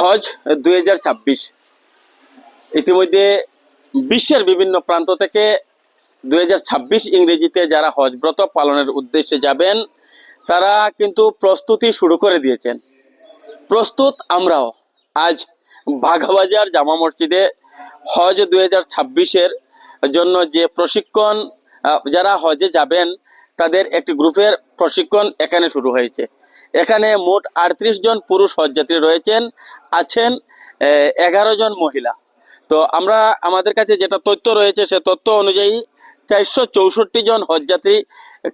হজ দুই হাজার ছাব্বিশ। ইতিমধ্যে বিশ্বের বিভিন্ন প্রান্ত থেকে দুই হাজার ছাব্বিশ ইংরেজিতে যারা হজ ব্রত পালনের উদ্দেশ্যে যাবেন, তারা কিন্তু প্রস্তুতি শুরু করে দিয়েছেন। প্রস্তুত আমরাও। আজ বাঘাবাজার জামা মসজিদে হজ দুই ছাব্বিশের জন্য যে প্রশিক্ষণ যারা হজে যাবেন, তাদের একটি গ্রুপের প্রশিক্ষণ এখানে শুরু হয়েছে। এখানে মোট আটত্রিশ জন পুরুষ হজযাত্রী রয়েছেন, আছেন এগারো জন মহিলা। তো আমরা আমাদের কাছে যেটা তথ্য রয়েছে, সে তথ্য অনুযায়ী চারশো চৌষট্টি জন হজযাত্রী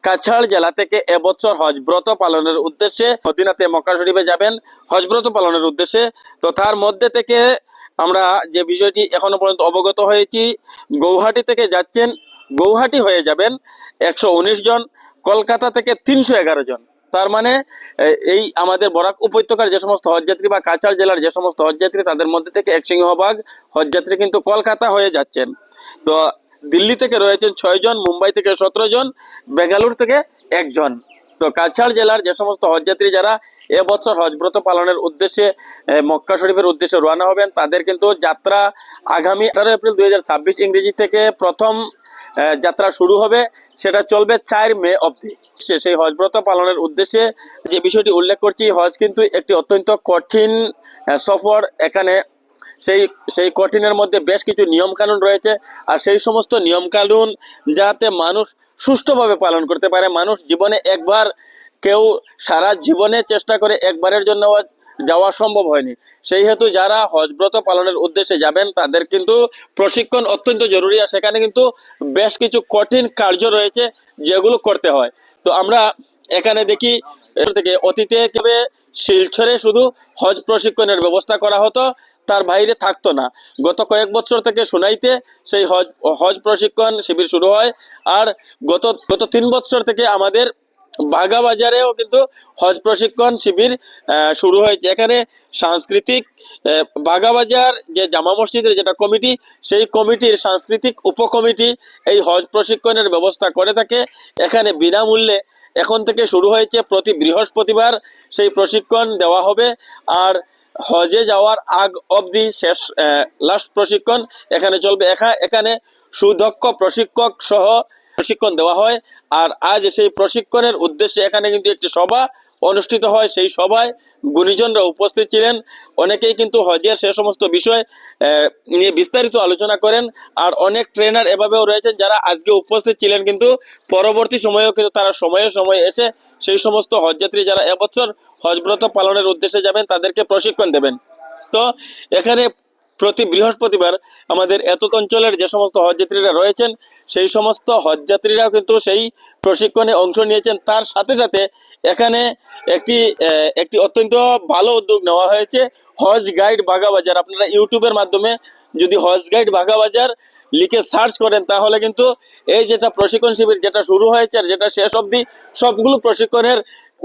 কাছাড় জেলা থেকে এবছর হজ ব্রত পালনের উদ্দেশ্যে মদিনাতে মক্কা শরীফে যাবেন। হজ ব্রত পালনের উদ্দেশ্যে তো তার মধ্যে থেকে আমরা যে বিষয়টি এখনও পর্যন্ত অবগত হয়েছি, গৌহাটি থেকে যাচ্ছেন, গৌহাটি হয়ে যাবেন একশো উনিশ জন, কলকাতা থেকে তিনশো এগারো জন। তার মানে এই আমাদের বরাক উপত্যকার যে সমস্ত হজযাত্রী বা কাছাড় জেলার যে সমস্ত হজযাত্রী, তাদের মধ্যে থেকে এক সিংহভাগ হজযাত্রী কিন্তু কলকাতা হয়ে যাচ্ছেন। তো দিল্লি থেকে রয়েছেন ছয় জন, মুম্বাই থেকে সতেরো জন, বেঙ্গালুরু থেকে একজন তো কাছাড় জেলার যে সমস্ত হজযাত্রী যারা এবছর হজব্রত পালনের উদ্দেশ্যে মক্কা শরীফের উদ্দেশ্যে রওনা হবেন, তাদের কিন্তু যাত্রা আগামী আঠারো এপ্রিল দুই হাজার ছাব্বিশ ইংরেজি থেকে প্রথম যাত্রা শুরু হবে। সেটা চলবে চার মে অবধি। সেই হজব্রত পালনের উদ্দেশ্যে যে বিষয়টি উল্লেখ করছি হজ কিন্তু একটি অত্যন্ত কঠিন সফর। এখানে সেই সেই কঠিনের মধ্যে বেশ কিছু নিয়মকানুন রয়েছে আর সেই সমস্ত নিয়মকানুন যাতে মানুষ সুষ্ঠুভাবে পালন করতে পারে। মানুষ জীবনে একবার কেউ সারা জীবনে চেষ্টা করে একবারের জন্য যাওয়া সম্ভব হয়নি। সেই হেতু যারা হজব্রত পালনের উদ্দেশ্যে যাবেন, তাদের কিন্তু প্রশিক্ষণ অত্যন্ত জরুরি আর সেখানে কিন্তু বেশ কিছু কঠিন কার্য রয়েছে যেগুলো করতে হয়। তো আমরা এখানে দেখি থেকে অতীতে কেবে শিলচরে শুধু হজ প্রশিক্ষণের ব্যবস্থা করা হতো, তার বাইরে থাকতো না। গত কয়েক বছর থেকে শুনাইতে সেই হজ হজ প্রশিক্ষণ শিবির শুরু হয় আর গত গত তিন বছর থেকে আমাদের বাগাবাজারেও কিন্তু হজ প্রশিক্ষণ শিবির শুরু হয়েছে। এখানে সাংস্কৃতিক আহ, বাগাবাজার যে জামা মসজিদের যেটা কমিটি সেই কমিটির সাংস্কৃতিক উপকমিটি এই হজ প্রশিক্ষণের ব্যবস্থা করে থাকে। এখানে বিনামূল্যে এখন থেকে শুরু হয়েছে প্রতি বৃহস্পতিবার সেই প্রশিক্ষণ দেওয়া হবে। আর হজে যাওয়ার আগ অবধি শেষ লাস্ট প্রশিক্ষণ এখানে চলবে। এখা- এখানে সুদক্ষ প্রশিক্ষক সহ প্রশিক্ষণ দেওয়া হয়। আর আজ সেই প্রশিক্ষণের উদ্দেশ্যে এখানে কিন্তু একটি সভা অনুষ্ঠিত হয়। সেই সভায় গুণীজনরা উপস্থিত ছিলেন। অনেকেই কিন্তু হজের। সে সমস্ত বিষয় নিয়ে বিস্তারিত আলোচনা করেন। আর অনেক ট্রেনার এভাবেও রয়েছেন যারা আজকে উপস্থিত ছিলেন কিন্তু পরবর্তী সময়েও কিন্তু তারা সময়ে সময়ে এসে সেই সমস্ত হজযাত্রী যারা এবছর হজব্রত পালনের উদ্দেশ্যে যাবেন তাদেরকে প্রশিক্ষণ দেবেন। তো এখানে প্রতি বৃহস্পতিবার আমাদের এত অঞ্চলের যে সমস্ত হজযাত্রীরা রয়েছেন সেই সমস্ত হজযাত্রীরাও কিন্তু সেই প্রশিক্ষণে অংশ নিয়েছেন। তার সাথে সাথে এখানে একটি একটি অত্যন্ত ভালো উদ্যোগ নেওয়া হয়েছে, হজ গাইড বাগাবাজার আপনারা ইউটিউবের মাধ্যমে যদি হজ গাইড বাগাবাজার লিখে সার্চ করেন, তাহলে কিন্তু এই যেটা প্রশিক্ষণ শিবির যেটা শুরু হয়েছে আর যেটা শেষ অবধি, সবগুলো প্রশিক্ষণের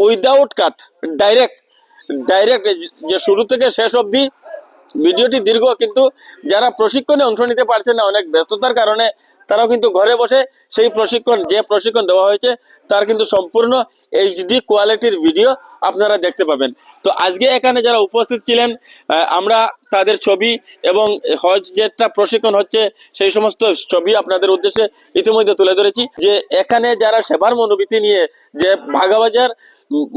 উইদাউট কাট ডাইরেক্ট ডাইরেক্ট যে শুরু থেকে শেষ অবধি, ভিডিওটি দীর্ঘ, কিন্তু যারা প্রশিক্ষণে অংশ নিতে পারছে না, অনেক ব্যস্ততার কারণে তারাও কিন্তু ঘরে বসে সেই প্রশিক্ষণ, যে প্রশিক্ষণ দেওয়া হয়েছে, তার কিন্তু সম্পূর্ণ এইচডি কোয়ালিটির ভিডিও আপনারা দেখতে পাবেন। তো আজকে এখানে যারা উপস্থিত ছিলেন আমরা তাদের ছবি এবং হজ যেটা প্রশিক্ষণ হচ্ছে, সেই সমস্ত ছবি আপনাদের উদ্দেশ্যে ইতিমধ্যে তুলে ধরেছি যে এখানে যারা সেবার মনোভূতি নিয়ে, যে ভাগাবাজার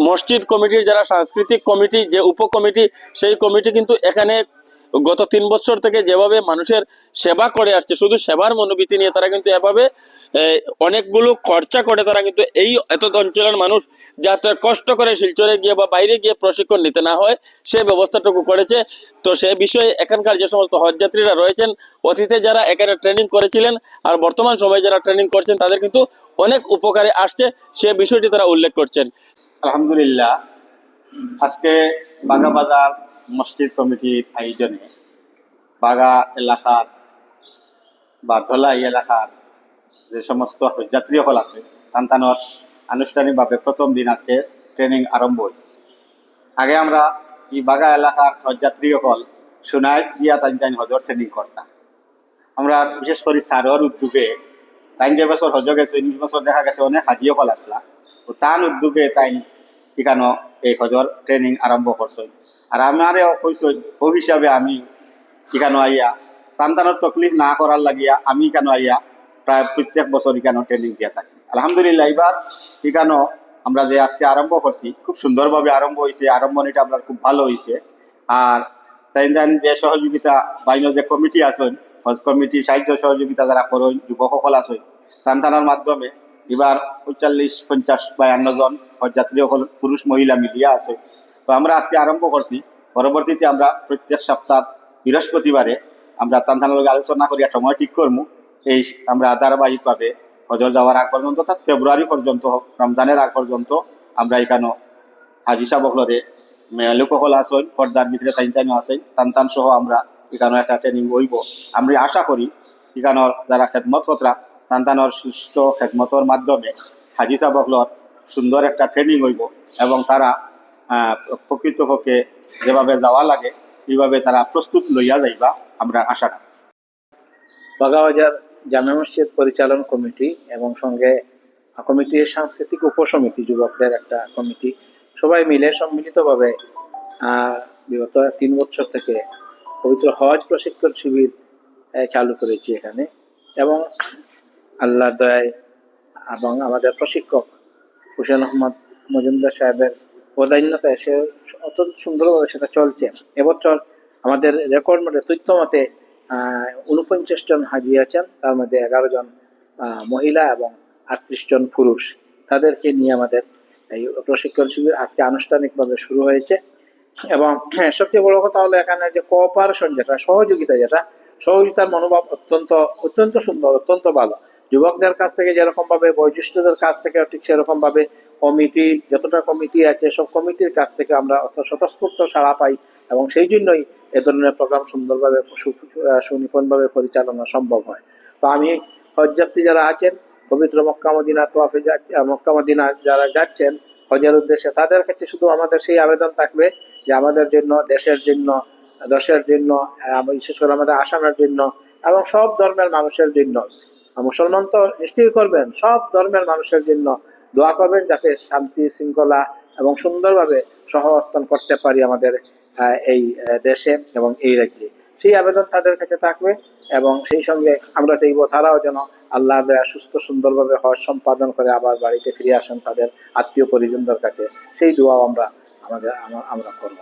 মসজিদ কমিটির যারা সাংস্কৃতিক কমিটি, যে উপকমিটি সেই কমিটি কিন্তু এখানে গত তিন বছর থেকে যেভাবে মানুষের সেবা করে আসছে, শুধু সেবার মনোভূতি নিয়ে তারা কিন্তু এভাবে অনেকগুলো খরচা করে তারা কিন্তু এই এত অঞ্চলের মানুষ যাতে কষ্ট করে শিলচরে গিয়ে বা বাইরে গিয়ে প্রশিক্ষণ নিতে না হয়, সে ব্যবস্থাটুকু করেছে। তো সে বিষয়ে এখানকার যে সমস্ত হজযাত্রীরা রয়েছেন অতীতে যারা এখানে ট্রেনিং করেছিলেন আর বর্তমান সময়ে যারা ট্রেনিং করছেন, তাদের কিন্তু অনেক উপকারে আসছে, সে বিষয়টি তারা উল্লেখ করছেন। আলহামদুলিল্লাহ, আজকে বাগাবাজার মসজিদ কমিটির আয়োজনে বাগা এলাকার বা ধলাই এলাকার যে সমস্ত যাত্রী হল আছে সন্তানত আনুষ্ঠানিকভাবে প্রথম দিন আজকে ট্রেনিং আরম্ভ হয়েছে আগে আমরা এই বাগা এলাকার যাত্রী হল সোনাই দিয়া তাই তাই হজর ট্রেনিং করতাম। আমরা বিশেষ করে সারোর উদ্যোগে তাই যে বছর হজ গেছে উনিশ বছর দেখা গেছে অনেক হাজিও হল আসলা। তো তার উদ্যোগে তাই ঠিকানো এই হজর ট্রেনিং আরম্ভ করছে। আর আমারে কইস ও হিসাবে আমি এখানে আইয়া, সন্তানের তকলিফ না করার লাগিয়া আমি কেন আইয়া প্রায় প্রত্যেক বছর এখানে ট্রেনিং দিয়ে থাকি? আলহামদুলিল্লাহ এবার এখানে আমরা যে আজকে আরম্ভ করছি, খুব সুন্দরভাবে আরম্ভ হয়েছে আরম্ভণিটা আপনার খুব ভালো হয়েছে আর তাই যে সহযোগিতা, বাইন যে কমিটি আছেন হজ কমিটি সাহিত্য সহযোগিতা যারা করেন, যুবকসকল আছেন, সন্তানের মাধ্যমে এবার পঁয়তাল্লিশ, পঞ্চাশ, বায়ান্ন জন হজযাত্রী সকল পুরুষ, মহিলা মিলিয়া আছে। তো আমরা আজকে আরম্ভ করছি। পরবর্তীতে আমরা প্রত্যেক সপ্তাহ বৃহস্পতিবারে আমরা তান্তানের লগে আলোচনা করিয়া সময় ঠিক করব এই আমরা ধারাবাহিকভাবে হজর যাওয়ার আগ পর্যন্ত অর্থাৎ ফেব্রুয়ারি পর্যন্ত, রমজানের আগ পর্যন্ত আমরা এখানে হাজি সাবকলরে লোকসকল আছেন পর্দার ভিতরে তাইন তাইনও আছেন সহ আমরা এখানে একটা ট্রেনিং হইব। আমরা আশা করি এখানের যারা খেদমত তান্তানোর সুস্থ খেদমতর মাধ্যমে হাজি সাবকলর সুন্দর একটা ট্রেনিং হইব এবং তারা প্রকৃতপক্ষে যেভাবে যাওয়া লাগে, এইভাবে তারা প্রস্তুত লইয়া যাইবা আমরা আশা রাখি বাগাবাজার জামে মসজিদ পরিচালন কমিটি এবং সঙ্গে কমিটির সাংস্কৃতিক উপসমিতি যুবকদের একটা কমিটি, সবাই মিলে সম্মিলিতভাবে বিগত তিন বছর থেকে পবিত্র হজ প্রশিক্ষণ শিবির চালু করেছি এখানে এবং আল্লাহর দয়ায় এবং আমাদের প্রশিক্ষক হুসেন আহমদ মজুমদার সাহেবের প্রধান্যতায় সে অত্যন্ত সুন্দরভাবে সেটা চলছে। এবছর আমাদের রেকর্ড মতে তথ্য মতে উনপঞ্চাশ জন হাজি আছেন। তার মধ্যে এগারো জন মহিলা এবং আটত্রিশ জন পুরুষ। তাদেরকে নিয়ে আমাদের এই প্রশিক্ষণ শিবির আজকে আনুষ্ঠানিকভাবে শুরু হয়েছে। এবং হ্যাঁ, সবচেয়ে বড় কথা হলো এখানে যে কোঅপারেশন যেটা সহযোগিতা যেটা সহযোগিতার মনোভাব অত্যন্ত অত্যন্ত সুন্দর অত্যন্ত ভালো। যুবকদের কাছ থেকে যেরকম ভাবে বয়োজ্যেষ্ঠদের কাছ থেকে ঠিক সেরকম ভাবে কমিটি যতটা কমিটি আছে সব কমিটির কাছ থেকে আমরা অত স্বতঃস্ফূর্ত সাড়া পাই এবং সেই জন্যই এ ধরনের প্রোগ্রাম সুন্দরভাবে সুনিপুণভাবে পরিচালনা সম্ভব হয়। তো আমি হজযাত্রী যারা আছেন পবিত্র মক্কা মদিনা তোয়াফে যা- আহ, মক্কা মদিনা যারা যাচ্ছেন হজের উদ্দেশ্যে তাদের ক্ষেত্রে শুধু আমাদের সেই আবেদন থাকবে যে আমাদের জন্য দেশের জন্য দেশের জন্য বিশেষ করে আমাদের আসামের জন্য এবং সব ধর্মের মানুষের জন্য। মুসলমান তো নিশ্চয়ই করবেন, সব ধর্মের মানুষের জন্য দোয়া করবেন যাতে শান্তি, শৃঙ্খলা এবং সুন্দরভাবে সহাবস্থান করতে পারি আমাদের এই দেশে এবং এই রাজ্যে। সেই আবেদন তাদের কাছে থাকবে এবং সেই সঙ্গে আমরা চাইব তারাও যেন আল্লাহ সুস্থ, সুন্দরভাবে হজ সম্পাদন করে আবার বাড়িতে ফিরে আসেন তাদের আত্মীয় পরিজনদের কাছে। সেই দোয়াও আমরা, আমাদের আমরা করব।